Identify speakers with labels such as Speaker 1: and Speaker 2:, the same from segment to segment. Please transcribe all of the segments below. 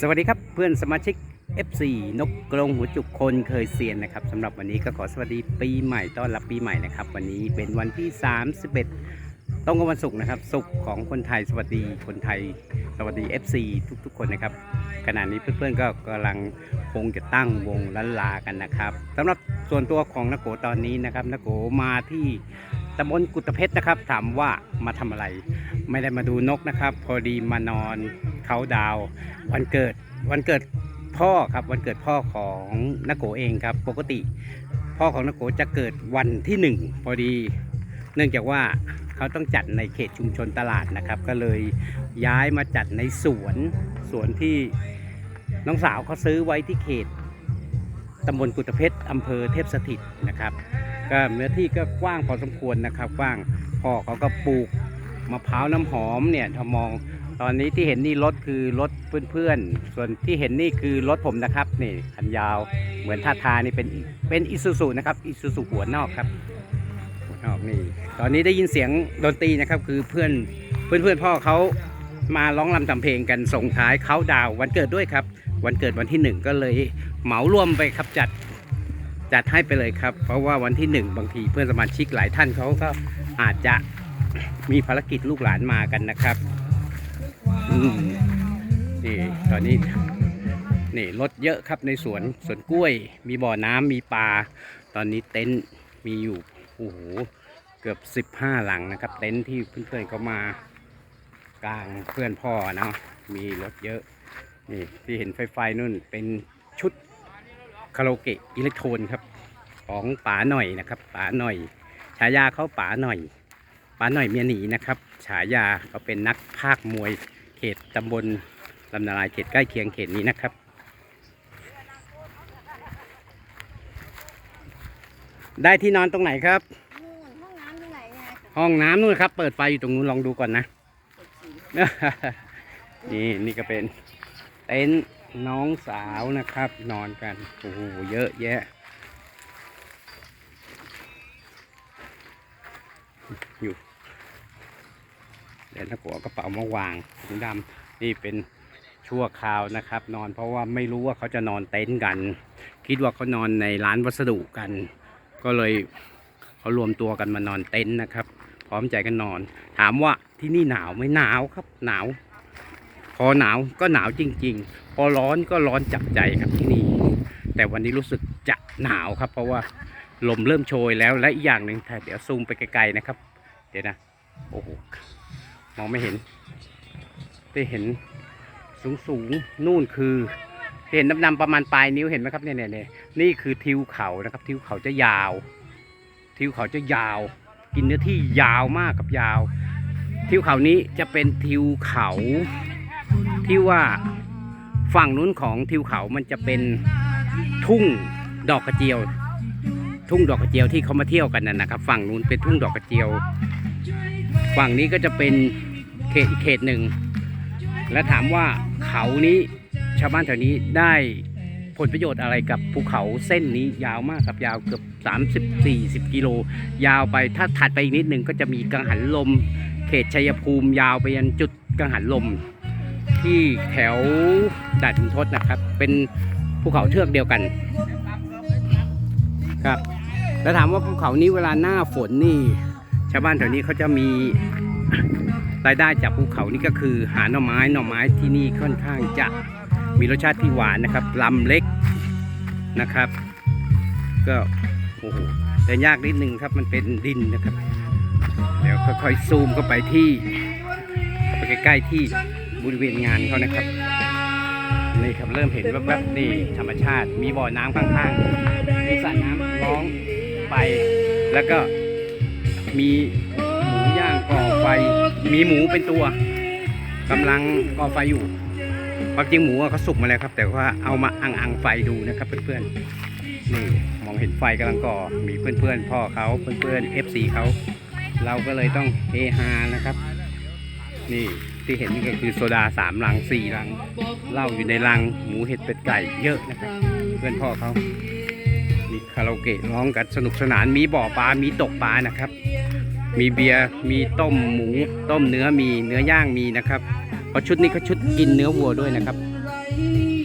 Speaker 1: สวัสดีครับเพื่อนสมาชิก FC นกกรงหัวจุกคนเคยเซียนนะครับสำหรับวันนี้ก็ขอสวัสดีปีใหม่ต้อนรับปีใหม่นะครับ วันนี้เป็นวันที่ 31ตรงกับวันศุกร์นะครับศุกร์ของคนไทยสวัสดีคนไทย สวัสดี FC ทุกๆ คนนะครับขณะนี้เพื่อนๆก็กำลังคงจะตั้งวงล้านลากันนะครับสำหรับส่วนตัวของนักโกตอนนี้นะครับนักโกมาที่ ตำบลกุตเพชรนะครับ ถามว่ามาทำอะไร ไม่ได้มาดูนกนะครับ พอดีมานอนเขาดาว วันเกิดวันเกิดพ่อครับวันเกิดพ่อของนักโกเองครับ ปกติ พ่อของนักโกจะเกิดวันที่หนึ่งพอดี เนื่องจากว่าเขาต้องจัดในเขตชุมชนตลาดนะครับ ก็เลยย้ายมาจัดในสวนสวนที่น้องสาวเขาซื้อไว้ที่เขตตำบลกุตเพชรอำเภอเทพสถิตนะครับ ก็เนื้อที่ก็กว้างพอสมควรนะครับกว้างพ่อเขาก็ปลูกมะพร้าวน้ำหอมเนี่ยถ้ามองตอนนี้ที่เห็นนี่รถคือรถเพื่อนๆ ส่วนที่เห็นนี่คือรถผมนะครับนี่คันยาวเหมือนท่าทานี่เป็นเป็นอิซูซุนะครับอิซูซุหัวนอกครับหัวนอกนี่ตอนนี้ได้ยินเสียงดนตรีนะครับคือเพื่อนเพื่อนเพื่อนพ่อเขามาร้องรำทำเพลงกันส่งท้ายเขาดาววันเกิดด้วยครับ วันเกิดวันที่หนึ่งก็เลยเหมารวมไปครับจัด จัดให้ไปเลยครับ เพราะว่าวันที่หนึ่งบางทีเพื่อนสมาชิกหลายท่านเขาก็อาจจะมีภารกิจลูกหลานมากันนะครับนี่ตอนนี้นี่รถเยอะครับในสวนสวนกล้วย มีบ่อน้ำมีปลา ตอนนี้เต็นท์มีอยู่โอ้โหเกือบ15หลังนะครับ เต็นท์ที่เพื่อนๆเขามากลางเพื่อนพ่อเนาะมีรถเยอะนี่ที่เห็นไฟไฟนู่นเป็นชุด คาราโอเกะอิเล็กโทรนครับ ของป๋าหน่อยนะครับป๋าหน่อย ฉายาเขาป๋าหน่อยป้าหน่อยเมียหนีนะครับ ฉายาเขาเป็นนักภาคมวยเขตตำบลลำนาลายเขตใกล้เคียงเขตนี้นะครับได้ที่นอนตรงไหนครับ
Speaker 2: นู่นห้องน้ำที่ไหนเนี่ย
Speaker 1: ห้องน้ำนู่นครับ เปิดไฟอยู่ตรงนู้นลองดูก่อนนะ นี่นี่ก็เป็นเต็นท์ น้องสาวนะครับ นอนกัน โอ้โห เยอะแยะ อยู่เดี๋ยวนักกัวกระเป๋ามาวางถุงดำนี่เป็นชั่วคราวนะครับ นอนเพราะว่าไม่รู้ว่าเขาจะนอนเต็นท์กัน คิดว่าเขานอนในร้านวัสดุกัน ก็เลยเขารวมตัวกันมานอนเต็นท์นะครับ พร้อมใจกันนอน ถามว่าที่นี่หนาวไหมหนาวครับหนาว พอหนาวก็หนาวจริง ๆ พอร้อนก็ร้อนจับใจครับที่นี่ แต่วันนี้รู้สึกจะหนาวครับ เพราะว่าลมเริ่มโชยแล้วและอีกอย่างหนึ่งเดี๋ยวซูมไปไกลๆนะครับ เดี๋ยวนะโอ้โหมองไม่เห็นได้เห็นสูงสูงนู่นคือ เห็นดำๆประมาณปลายนิ้วเห็นไหมครับเนี่ยเนี่ยเนี่ยนี่คือทิวเขานะครับ ทิวเขาจะยาว ทิวเขาจะยาว กินเนื้อที่ยาวมากกับยาว ทิวเขานี้จะเป็นทิวเขา ที่ว่าฝั่งนู้นของทิวเขามันจะเป็นทุ่งดอกกระเจียว ทุ่งดอกกระเจียวที่เขามาเที่ยวกันนั่นนะครับ ฝั่งนู้นเป็นทุ่งดอกกระเจียว ฝั่งนี้ก็จะเป็นเขตอีกเขตหนึ่ง และถามว่าเขานี้ชาวบ้านแถวนี้ได้ผลประโยชน์อะไรกับภูเขาเส้นนี้ยาวมากครับยาวเกือบ30 40 กิโล ยาวไปถ้าถัดไปอีกนิดหนึ่งก็จะมีกังหันลม เขตชัยภูมิยาวไปยันจุดกังหันลม ที่แถวด่านขุนทดนะครับ เป็นภูเขาเทือกเดียวกัน ครับ แล้วถามว่าภูเขานี้เวลาหน้าฝนนี่ ชาวบ้านแถวนี้เขาจะมีรายได้จากภูเขานี่ก็คือ หาหน่อไม้หน่อไม้ที่นี่ค่อนข้างจะมีรสชาติที่หวานนะครับลำเล็กนะครับ ก็โอ้โหแต่ยากนิดนึงครับมันเป็นดินนะครับเดี๋ยวค่อยๆซูมเข้าไปที่เข้าไปใกล้ๆที่ บริเวณงานเขานะครับนี่ครับเริ่มเห็นแวบๆนี่ธรรมชาติ มีบ่อน้ำข้างๆมีสระน้ำร้องไป แล้วก็มีหมูย่างก่อไฟ มีหมูเป็นตัวกำลังก่อไฟอยู่ความจริงหมูเขาสุกมาแล้วครับ แต่ว่าเอามาอังอังๆไฟดูนะครับเพื่อนๆนี่มองเห็นไฟกำลังก่อมีเพื่อนๆ พ่อเขาเพื่อนๆ FC เขาเราก็เลยต้องเฮฮานะครับ นี่ ที่เห็นนี่ก็คือโซดาสามลังสี่ลังเหล้าอยู่ในลังหมูเห็ดเป็ดไก่เยอะนะครับเพื่อนพ่อเขามีคาราโอเกะร้องกันสนุกสนานมีบ่อปลา มีตกปลานะครับ มีเบียร์มีต้มหมู ต้มเนื้อมีเนื้อย่างมีนะครับเพราะชุดนี้เขาชุดกินเนื้อวัวด้วยนะครับ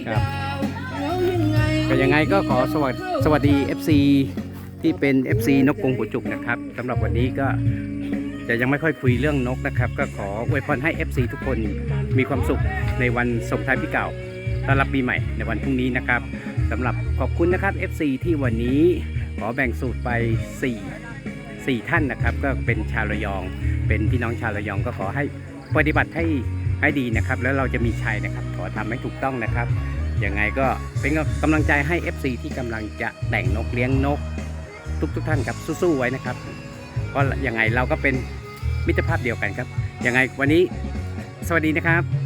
Speaker 1: ครับก็ยังไงก็ขอสวัสดีสวัสดี FC ที่เป็น FC นกกรงหัวจุกนะครับสำหรับวันนี้ก็ จะยังไม่ค่อยคุยเรื่องนกนะครับ ก็ขออวยพรให้ FC ทุกคนมีความสุขในวันส่งท้ายปีเก่าต้อนรับปีใหม่ในวันพรุ่งนี้นะครับสำหรับขอบคุณนะครับ FC ที่วันนี้ขอแบ่งสูตรไป 4 4 ท่านนะครับ ก็เป็นชาวระยอง เป็นพี่น้องชาวระยองก็ขอให้ปฏิบัติให้ให้ดีนะครับ แล้วเราจะมีชัยนะครับ ขอทำให้ถูกต้องนะครับยังไงก็เป็นกำลังใจให้ FC ที่กำลังจะแต่งนกเลี้ยงนก ทุกทุกท่านครับสู้ๆไว้นะครับ เพราะยังไงเราก็เป็นมิตรภาพเดียวกันครับยังไงวันนี้สวัสดีนะครับ